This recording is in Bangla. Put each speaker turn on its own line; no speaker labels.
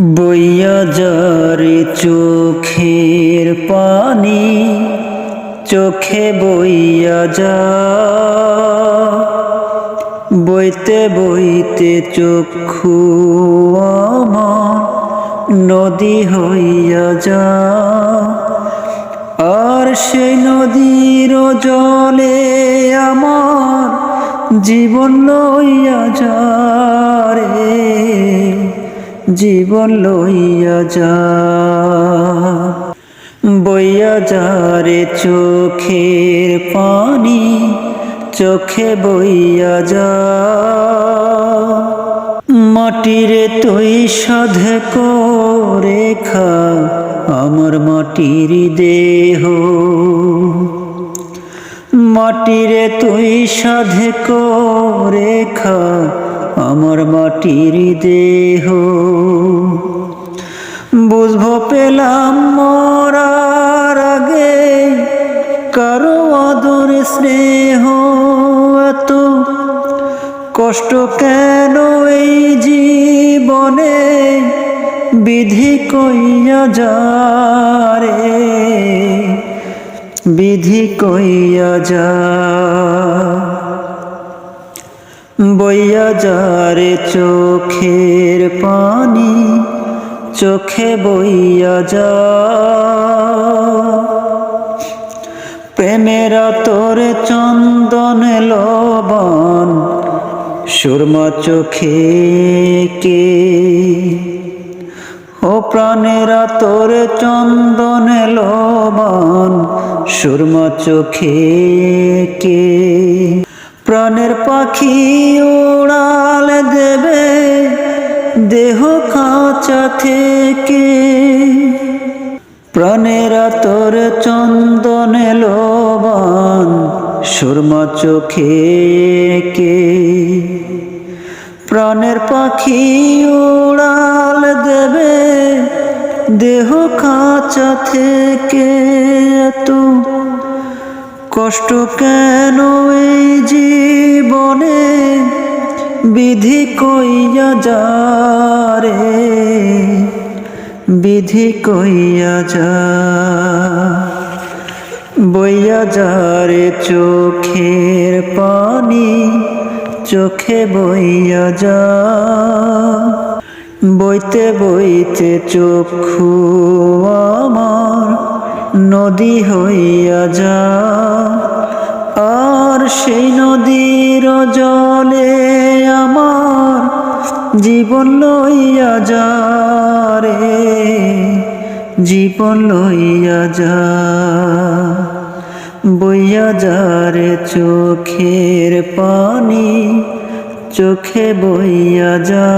বইয়া যারে চোখের পানি, চোখে বইয়া যা। বইতে বইতে চক্ষু আমার নদী হইয়া যা। আর সেই নদীর জলে আমার জীবন লইয়া যা রে। জীবন লইয়া যা। বইয়া যা রে চোখের পানি, চোখে বইয়া যা। মাটিরে তুই সাধে করে খা আমার মাটির দেহ। মাটিরে তুই সাধে করে খা আমার মাটির দেহ। বুঝব পেলাম মরার আগে কারও আদর স্নেহ। এত কষ্ট কেন এই জীবনে? বিধি কইয়া যা রে। বিধি কইয়া যা। বইয়া যারে চোখের পানি, চোখে বইয়া যা। প্রেমেরা তোর চন্দন লবণ, সুরমা চোখে কে? ও প্রাণেরা তোর চন্দন লবণ, সুরমা চোখে কে? প্রাণের পাখি উড়াল দেবে, দেহ খাঁচা থেকে। প্রাণেরা তোর চন্দন লবণ সুরমা চোখে কে প্রাণের পাখি উড়াল দেবে, দেহ খাঁচা থেকে। এত কষ্ট কেন এই জীবনে? বিধি কইয়া যা রে বিধি কইয়া যা। বইয়া যা রে চোখের পানি, চোখে বইয়া যা। বইতে বইতে চক্ষু আমার নদী হইয়া যা। সেই নদীর জলে আমার জীবন লইয়া যা রে জীবন লইয়া যা। বইয়া যা রে চোখের পানি, চোখে বইয়া যা।